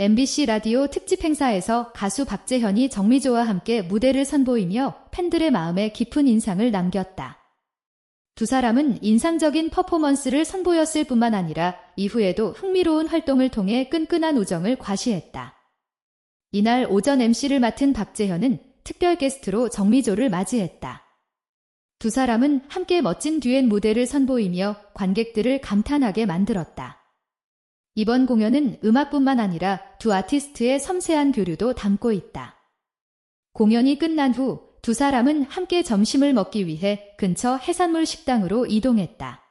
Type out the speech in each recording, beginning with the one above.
MBC 라디오 특집 행사에서 가수 박재현이 정미조와 함께 무대를 선보이며 팬들의 마음에 깊은 인상을 남겼다. 두 사람은 인상적인 퍼포먼스를 선보였을 뿐만 아니라 이후에도 흥미로운 활동을 통해 끈끈한 우정을 과시했다. 이날 오전 MC를 맡은 박재현은 특별 게스트로 정미조를 맞이했다. 두 사람은 함께 멋진 듀엣 무대를 선보이며 관객들을 감탄하게 만들었다. 이번 공연은 음악뿐만 아니라 두 아티스트의 섬세한 교류도 담고 있다. 공연이 끝난 후 두 사람은 함께 점심을 먹기 위해 근처 해산물 식당으로 이동했다.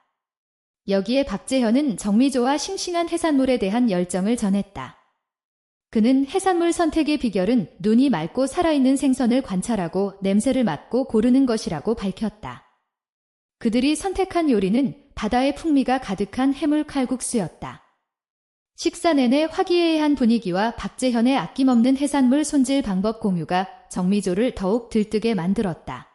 여기에 박재현은 정미조와 싱싱한 해산물에 대한 열정을 전했다. 그는 해산물 선택의 비결은 눈이 맑고 살아있는 생선을 관찰하고 냄새를 맡고 고르는 것이라고 밝혔다. 그들이 선택한 요리는 바다의 풍미가 가득한 해물 칼국수였다. 식사 내내 화기애애한 분위기와 박재현의 아낌없는 해산물 손질 방법 공유가 정미조를 더욱 들뜨게 만들었다.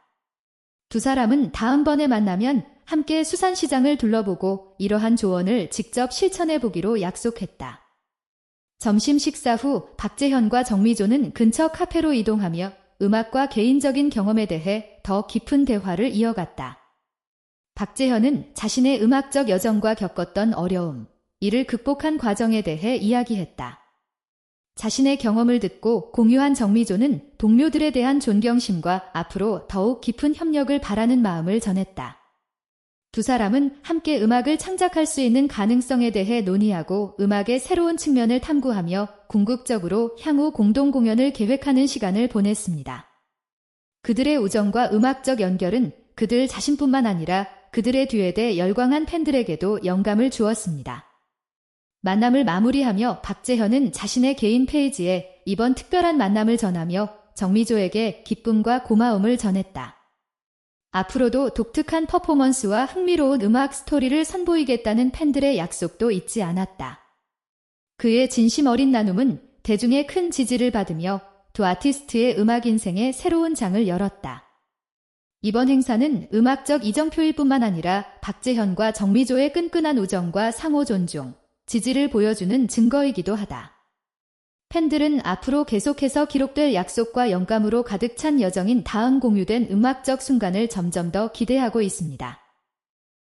두 사람은 다음번에 만나면 함께 수산시장을 둘러보고 이러한 조언을 직접 실천해 보기로 약속했다. 점심 식사 후 박재현과 정미조는 근처 카페로 이동하며 음악과 개인적인 경험에 대해 더 깊은 대화를 이어갔다. 박재현은 자신의 음악적 여정과 겪었던 어려움, 이를 극복한 과정에 대해 이야기했다. 자신의 경험을 듣고 공유한 정미조는 동료들에 대한 존경심과 앞으로 더욱 깊은 협력을 바라는 마음을 전했다. 두 사람은 함께 음악을 창작할 수 있는 가능성에 대해 논의하고 음악의 새로운 측면을 탐구하며 궁극적으로 향후 공동 공연을 계획하는 시간을 보냈습니다. 그들의 우정과 음악적 연결은 그들 자신뿐만 아니라 그들의 듀엣에 열광한 팬들에게도 영감을 주었습니다. 만남을 마무리하며 박재현은 자신의 개인 페이지에 이번 특별한 만남을 전하며 정미조에게 기쁨과 고마움을 전했다. 앞으로도 독특한 퍼포먼스와 흥미로운 음악 스토리를 선보이겠다는 팬들의 약속도 잊지 않았다. 그의 진심 어린 나눔은 대중의 큰 지지를 받으며 두 아티스트의 음악 인생에 새로운 장을 열었다. 이번 행사는 음악적 이정표일 뿐만 아니라 박재현과 정미조의 끈끈한 우정과 상호 존중, 지지를 보여주는 증거이기도 하다. 팬들은 앞으로 계속해서 기록될 약속과 영감으로 가득 찬 여정인 다음 공유된 음악적 순간을 점점 더 기대하고 있습니다.